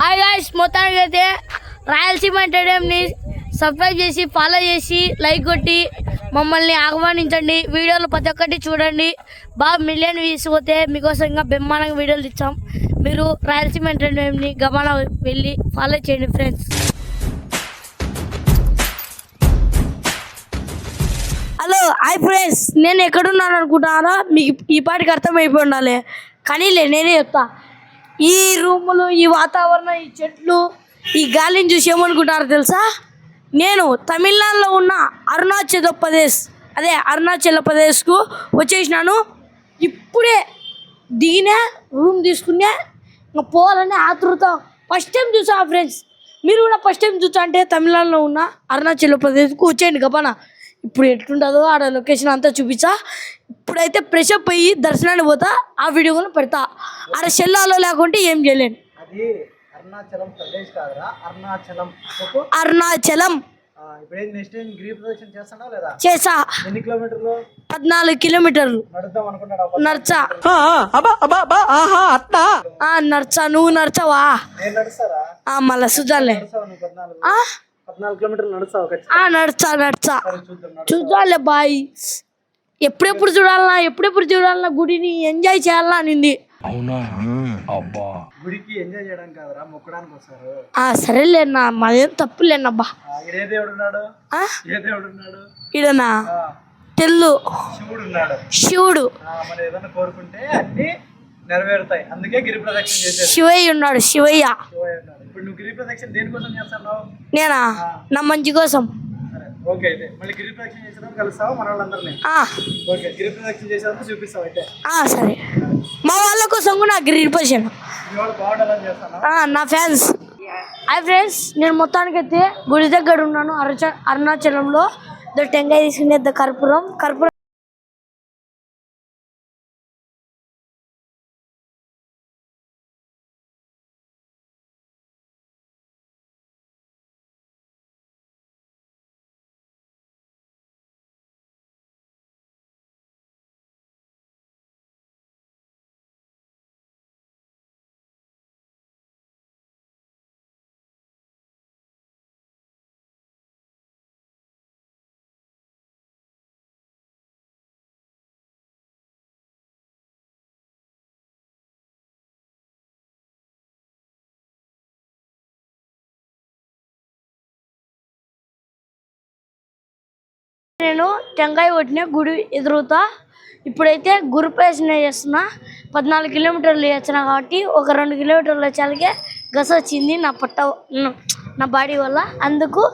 Hi guys మొత్తానికి అయితే రాయలసీమ ఎంటర్టైన్మెంట్ని సబ్స్క్రైబ్ చేసి ఫాలో చేసి లైక్ కొట్టి మమ్మల్ని ఆహ్వానించండి. వీడియోలు ప్రతి ఒక్కటి చూడండి. బాగా మిలియన్ వ్యూస్ పోతే మీకోసం ఇంకా బ్రహ్మాండంగా వీడియోలు ఇచ్చాం మీరు రాయలసీమ ఎంటర్టైన్మెంట్ని గమన వెళ్ళి ఫాలో చేయండి ఫ్రెండ్స్ హలో హాయ్ ఫ్రెండ్స్ నేను ఎక్కడున్నాను అనుకుంటున్నారా మీకు ఈ పాటికి అర్థమైపోయి ఉండాలి. కానీ నేనే చెప్తా. ఈ రూములు ఈ వాతావరణం ఈ చెట్లు ఈ గాలిని చూసి ఏమనుకుంటారు తెలుసా? నేను తమిళనాడులో ఉన్న అరుణాచల్ ప్రదేశ్ అదే అరుణాచల్ ప్రదేశ్కు వచ్చేసినాను. ఇప్పుడే దిగినే రూమ్ తీసుకునే ఇంకా పోవాలని ఆతృత. ఫస్ట్ టైం చూసా ఫ్రెండ్స్ మీరు కూడా ఫస్ట్ టైం చూసా అంటే తమిళనాడులో ఉన్న అరుణాచల్ ప్రదేశ్కు వచ్చేయండి గబానా. ఇప్పుడు ఎట్లుంటుందో ఆడ లొకేషన్ అంతా చూపించా. ఇప్పుడైతే ఫ్రెష్ అప్ అయ్యి దర్శనానికి పోతా ఆ వీడియో కూడా పెడతా. ఆడ షెల్లాలో లేకుంటే ఏం చేయలేను. అది అరుణాచలం ప్రదేశ్ కాదురా అరుణాచలం. చెప్పు. అరుణాచలం. ఆ, ఇప్పుడు ఏంటి నెక్స్ట్ ఏం గిరి ప్రదక్షిణ చేస్తానా లేదా? చేసా. ఎన్ని కిలోమీటర్లు? పద్నాలుగు కిలోమీటర్లు. నడుద్దాం అనుకున్నాడు నర్చా ఆ నర్చా నువ్వు నర్చవా మళ్ళా సుజాలే పద్నాలుగు కిలోమీటర్లు నడుస్తావు నడుచా నడుచా. చూద్దాంలే బాయ్. ఎప్పుడెప్పుడు చూడాలన్నా ఎప్పుడెప్పుడు చూడాలన్నా గుడిని ఎంజాయ్ చేయాలన్నా అనింది గుడికి ఎంజాయ్ చేయడానికి కాదురా మొక్కడానికి వస్తారు. ఆ సరేలేనా మాదేం తప్పులేనబ్బా. ఏ దేవుడు ఉన్నాడు. ఆ? ఏ దేవుడు ఉన్నాడు. ఈడనా? ఆ, తెల్లు. శివుడు ఉన్నాడు. శివుడు. ఆ, మనం ఏదైనా కోరుకుంటే అన్ని నెరవేరుతాయి. అందుకే గిరి ప్రదక్షిణ శివయ్య ఉన్నాడు శివయ్య. శివయ్య ఉన్నాడు. ఇప్పుడు నువ్వు గిరి ప్రదక్షిణ దేనికోసం చేస్తున్నావు నేనా? నా మంచి కోసం. ఓకే అయితే. మళ్ళీ గిరి ప్రదక్షిణ చేసినప్పుడు కలుస్తావా మన వాళ్ళందరినీ? ఆ, ఓకే గిరి ప్రదక్షిణ చేసేందుకు చూపిస్తావు అయితే. ఆ, సరే. మా వాళ్ళ కోసం కూడా నా ఫ్యాన్స్. హాయ్ ఫ్రెండ్స్ నేను మొత్తానికైతే గుడి దగ్గర ఉన్నాను అరుచ అరుణాచలంలో. ద టెంకాయ తీసుకునే ద కర్పూరం. కర్పూరం నేను టెంకాయ కొట్టిన గుడి ఎదురుతా. ఇప్పుడైతే గురు ప్రదక్షిణ చేస్తున్నా. పద్నాలుగు కిలోమీటర్లు వచ్చిన కాబట్టి ఒక రెండు కిలోమీటర్లు వచ్చాకే గస వచ్చింది నా పొట్ట నా- బాడీ వల్ల. అందుకు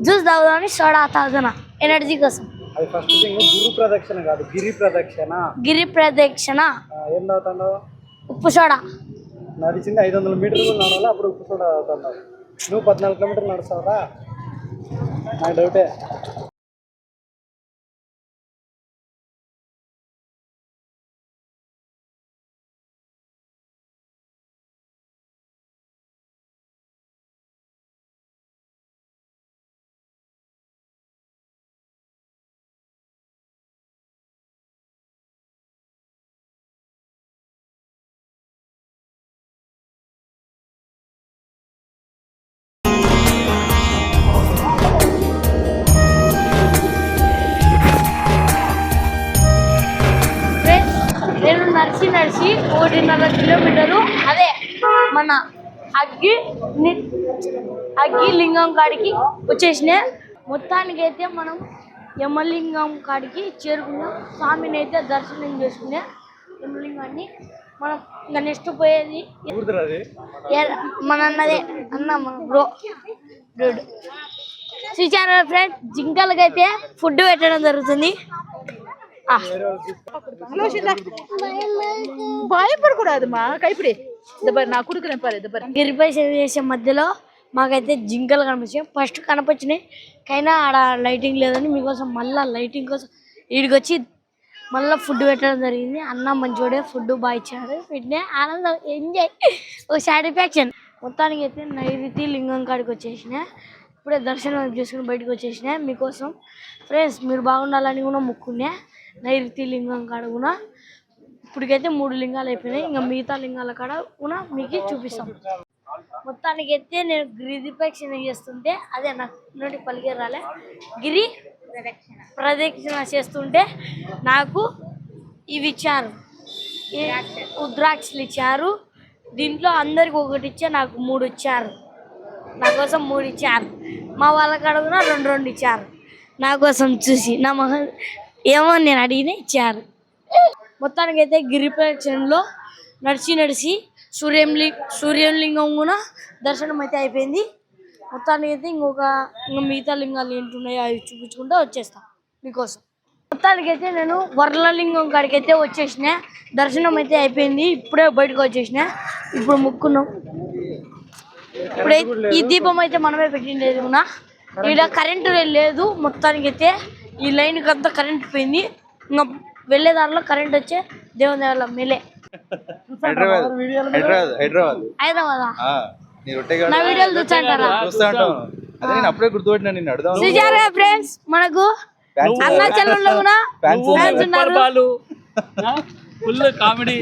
జ్యూస్ తాగుదామని సోడా తాగుతున్నా. ఎనర్జీ కోసం. అది ఫస్ట్ థింగ్ గురు ప్రదక్షిణ కాదు గిరి ప్రదక్షిణ. గిరి ప్రదక్షిణ. ఆ, ఏం తాగుతాడు ఉప్పు సోడా. నడిచింది ఐదు వందల మీటర్లు నడవాలి అప్పుడు ఉప్పు కూడా తాగుతాడు నువ్వు పద్నాలుగు కిలోమీటర్లు నడుస్తావురా? నాకు డౌటే కిలోమీటరు. అదే మన అగ్గి అగ్గి లింగం కాడికి వచ్చేసిన. మొత్తానికి అయితే మనం యమలింగం కాడికి చేరుకున్నాం. స్వామిని అయితే దర్శనం చేసుకునే యమలింగాన్ని మనం ఇంకా నెక్స్ట్ పోయేది. ఊరుదురా అది ఏ- మన అన్నదే అన్న మన బ్రో డూడ్ చూచాను ఫ్రెండ్స్? జింకలకైతే ఫుడ్ పెట్టడం జరుగుతుంది. భయపడకూడదుమా? కైపిడి. నా కొడుకు గిరిపై సేవ చేసే మధ్యలో మాకైతే జింకలు కనిపించాయి ఫస్ట్ కనిపించినాయి. కైనా ఆడ లైటింగ్ లేదని మీకోసం మళ్ళీ లైటింగ్ కోసం వీడికి వచ్చి మళ్ళీ ఫుడ్ పెట్టడం జరిగింది. అన్న మంచోడే ఫుడ్ బాగా ఇచ్చాడు. వీటినే ఆనందం ఎంజాయ్. ఒక సాటిస్ఫాక్షన్. మొత్తానికి అయితే నైరుతి లింగం కాడికి వచ్చేసిన. ఇప్పుడే దర్శనం చేసుకుని బయటకు వచ్చేసిన. మీకోసం ఫ్రెండ్స్ మీరు బాగుండాలని కూడా ముక్కునే నైరుతి లింగం కాడ కూడా ఇప్పటికైతే మూడు లింగాలు అయిపోయినాయి. ఇంకా మిగతా లింగాల కాడ కూడా మీకు చూపిస్తాం. మొత్తానికి అయితే నేను గిరి ప్రదక్షిణ చేస్తుంటే అదే నాకు నోటి పలికే రాలే గిరి ప్రదక్షిణ చేస్తుంటే నాకు ఇవి ఇచ్చారు. ఉద్రాక్షలు ఇచ్చారు. దీంట్లో అందరికి ఒకటి ఇచ్చే నాకు మూడు ఇచ్చారు. నా కోసం మూడు ఇచ్చారు. మా వాళ్ళకి అడుగున రెండు రెండు ఇచ్చారు. నా కోసం చూసి నా మొహం ఏమో నేను అడిగిన ఇచ్చారు. మొత్తానికి అయితే గిరి ప్రదక్షిణలో నడిచి నడిచి సూర్యంలి సూర్యలింగం కూడా దర్శనం అయితే అయిపోయింది. మొత్తానికి అయితే ఇంకొక ఇంకా మిగతా లింగాలు ఏంటున్నాయో అవి చూపించుకుంటూ వచ్చేస్తాను మీకోసం. మొత్తానికి అయితే నేను వర్లలింగం కాడికి అయితే వచ్చేసిన. దర్శనం అయితే అయిపోయింది. ఇప్పుడే బయటకు వచ్చేసిన. ఇప్పుడు ముక్కున్నాం. ఇప్పుడైతే ఈ దీపం అయితే మనమే పెట్టిండేది కూడా. ఇక్కడ కరెంటు లేదు. మొత్తానికి అయితే ఈ లైన్కి అంతా కరెంట్ పోయింది. ఇంకా వెళ్ళే దారిలో కరెంట్ వచ్చే దేవుని దేవాల మేలే. హైదరాబాద్ హైదరాబాద్ హైదరాబాద్. హైదరాబాద్? ఆ, నీ రొట్టె నా వీడియోలు చూసంటారా చూస్తా ఉంటాను. అదే నేను అప్పుడే గుర్తుపట్టినా నిన్ను అడుగుదాం చూసారుగా ఫ్రెండ్స్ మనకు Fans అరుణాచలంలో కూడా Fans fans ఉన్నారు. ఫుల్ కామెడీ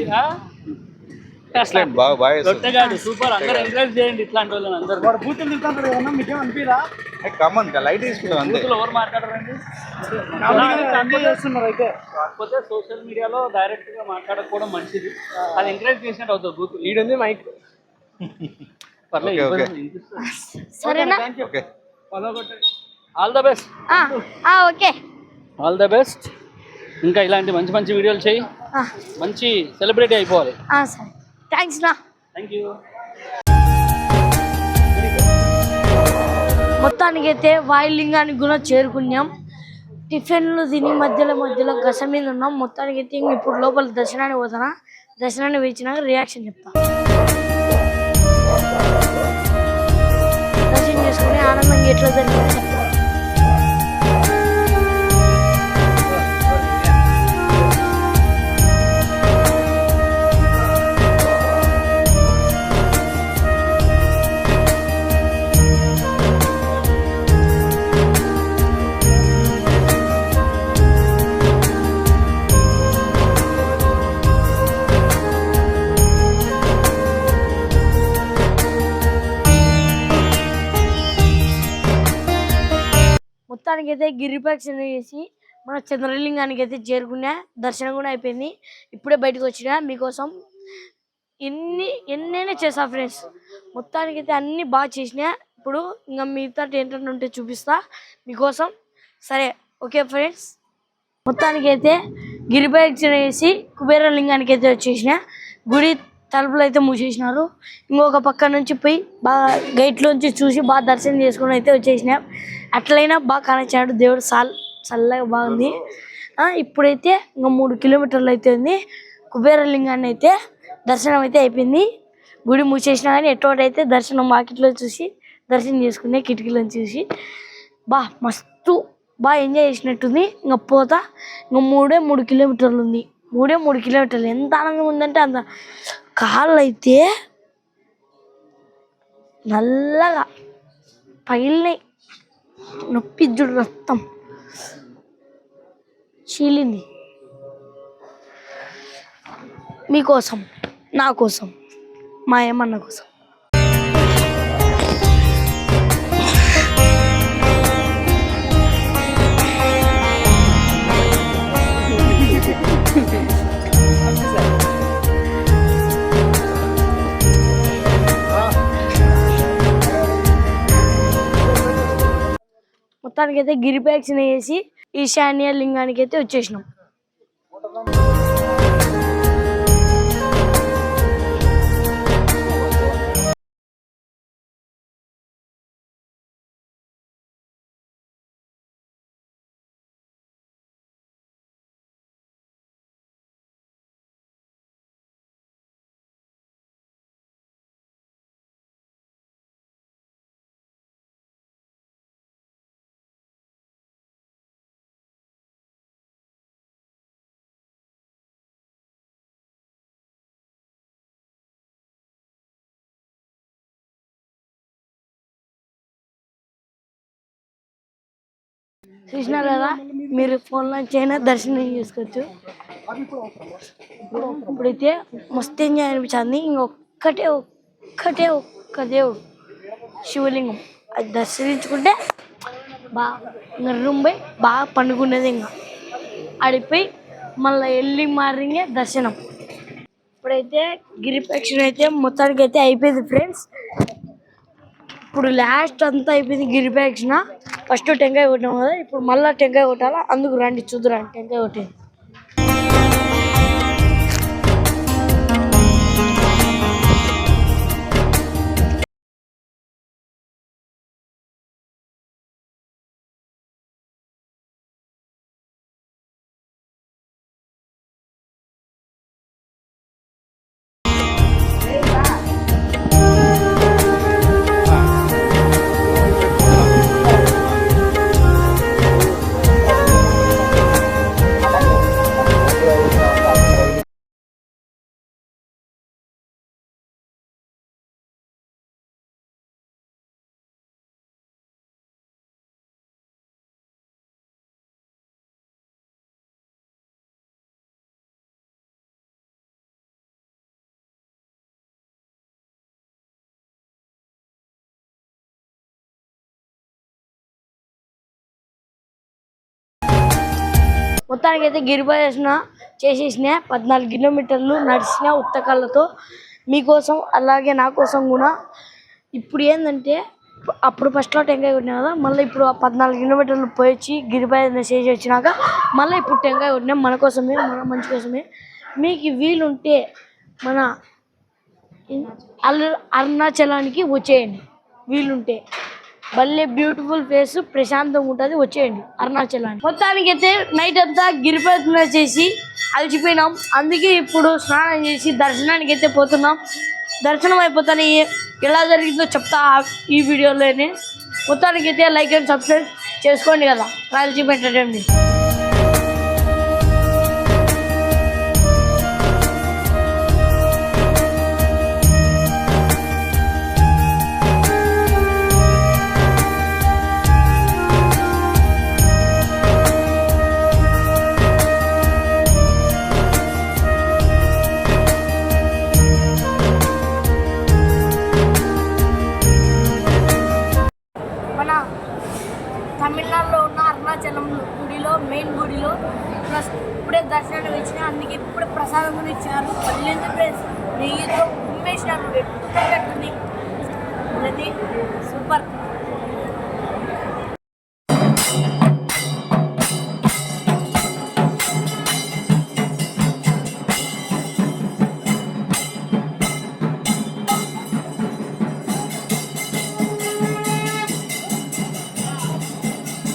Excellent, బాగా బాగా చేస్తావు. కాదు సూపర్ అందరూ ఎంకరేజ్ చేయండి ఇట్లాంటి వాళ్ళని అందరూ. వాడు బూతులు తింటాడు ఏమన్నా మీకేం అనిపిరా ఏ, కమ్మన్ లైట్ తీసుకుంటాం అంతే. ఎవరు మాట్లాడరండి? చేస్తున్నారు అయితే. కాకపోతే సోషల్ మీడియాలో డైరెక్ట్గా మాట్లాడకపోవడం మంచిది. అది ఎంకరేజ్ చేసినట్టు అవుతుంది బూతులు. ఈడుంది మైక్. సరేనా? ఓకే ఆల్ ద బెస్ట్ ఆ, ఆ, ఓకే. ఆల్ ద బెస్ట్ ఇంకా ఇలాంటి మంచి మంచి వీడియోలు చేయి. మంచి సెలబ్రిటీ అయిపోవాలి. ఆ, సరే. థ్యాంక్స్ నా థ్యాంక్ యూ మొత్తానికి అయితే వాయులింగానికి కూడా చేరుకున్నాం. టిఫిన్లు తిని మధ్యలో మధ్యలో గస మీద ఉన్నాం. మొత్తానికి అయితే ఇప్పుడు లోపల దర్శనానికి పోతానా? దర్శనాన్ని వేచినాక రియాక్షన్ చెప్తా. దర్శనం చేసుకుని ఆనందంగా ఎట్లా జరిగిందో అయితే గిరిప్రదక్షిణ చేసి మన చంద్రలింగానికి అయితే చేరుకున్నా దర్శనం కూడా అయిపోయింది. ఇప్పుడే బయటకు వచ్చినా మీకోసం ఎన్ని ఎన్నైనా చేసా ఫ్రెండ్స్. మొత్తానికి అయితే అన్నీ బాగా చేసినా. ఇప్పుడు ఇంకా మిగతా ఏంటంటే ఉంటే చూపిస్తా. మీకోసం. సరే ఓకే ఫ్రెండ్స్. మొత్తానికి అయితే గిరిప్రదక్షిణ చేసి కుబేర లింగానికి అయితే వచ్చేసిన. గుడి తలుపులు అయితే మూసేసినారు. ఇంకొక పక్క నుంచి పోయి బాగా గేట్లోంచి చూసి బాగా దర్శనం చేసుకుని అయితే వచ్చేసినాం. అట్లయినా బాగా కనెక్చాడు దేవుడు సాల్ చల్లగా బాగుంది. ఇప్పుడైతే ఇంకా మూడు కిలోమీటర్లు అయితే ఉంది. కుబేరలింగాన్ని అయితే దర్శనం అయితే అయిపోయింది. గుడి మూసేసినా కానీ ఎటువంటి దర్శనం మార్కెట్లో చూసి దర్శనం చేసుకునే కిటికీలో చూసి బా మస్తు బాగా ఎంజాయ్ చేసినట్టుంది. ఇంకా పోతా. ఇంకా మూడే మూడు కిలోమీటర్లు ఉంది. మూడే మూడు కిలోమీటర్లు. ఎంత ఆనందంగా ఉందంటే అంత కాళ్ళు అయితే నల్లగా పగిలినాయి నొప్పి జుడు రక్తం చీలింది. మీకోసం నా కోసం మా ఏమన్న కోసం. మొత్తానికి అయితే గిరిపేక్షణ చేసి ఈశాన్య లింగానికి అయితే వచ్చేసినాం. చూసినారు కదా? మీరు ఫోన్లో అయినా దర్శనం చేసుకోవచ్చు. ఇప్పుడైతే మస్తు ఎంజాయ్ అనిపించింది. ఇంకొక్కటే ఒక్కటే ఒక్క దేవుడు శివలింగం. అది దర్శించుకుంటే బాగా ఇంకా రూమ్ పోయి బాగా పండుకునేది ఇంకా. ఆడిపోయి మళ్ళీ వెళ్ళి మార్నింగే దర్శనం. ఇప్పుడైతే గిరిప్రక్షణ అయితే మొత్తానికి అయితే అయిపోయింది ఫ్రెండ్స్ ఇప్పుడు లాస్ట్ అంతా అయిపోయింది గిరిపక్షణ ఫస్ట్ టెంకాయ కొట్టాం కదా ఇప్పుడు మళ్ళీ టెంకాయ కొట్టాలా? అందుకు రండి చూద్దురండి టెంకాయ కొట్టేది. మొత్తానికి అయితే గిరిప్రదర్శన చేసేసిన పద్నాలుగు కిలోమీటర్లు నడిచిన ఉత్తకాళ్ళతో మీకోసం అలాగే నా కోసం కూడా ఇప్పుడు ఏంటంటే అప్పుడు ఫస్ట్లో టెంకాయ కొట్టినా కదా మళ్ళీ ఇప్పుడు ఆ పద్నాలుగు కిలోమీటర్లు పోయి వచ్చి చేసి వచ్చినాక మళ్ళీ ఇప్పుడు టెంకాయ కొట్టినాం మన కోసమే మన మంచి కోసమే. మీకు వీలుంటే మన అరుణాచలానికి వచ్చేయండి. వీలుంటే. భలే బ్యూటిఫుల్ ప్లేస్ ప్రశాంతంగా ఉంటుంది. వచ్చేయండి అరుణాచలానికి. మొత్తానికి అయితే నైట్ అంతా గిరిప్రదక్షిణ చేసి అలసిపోయినాం. అందుకే ఇప్పుడు స్నానం చేసి దర్శనానికి అయితే పోతున్నాం. దర్శనం అయిపోతానే ఎలా జరిగిందో చెప్తా ఈ వీడియోలోనే. మొత్తానికి అయితే లైక్ అండ్ సబ్స్క్రైబ్ చేసుకోండి కదా. రాయలసీమ ఎంటర్టైన్మెంట్ ప్రసాదం కూడా ఇచ్చారు. పల్లెందు నెయ్యితో ఉమ్మేసినారు ఎట్టుంది సూపర్.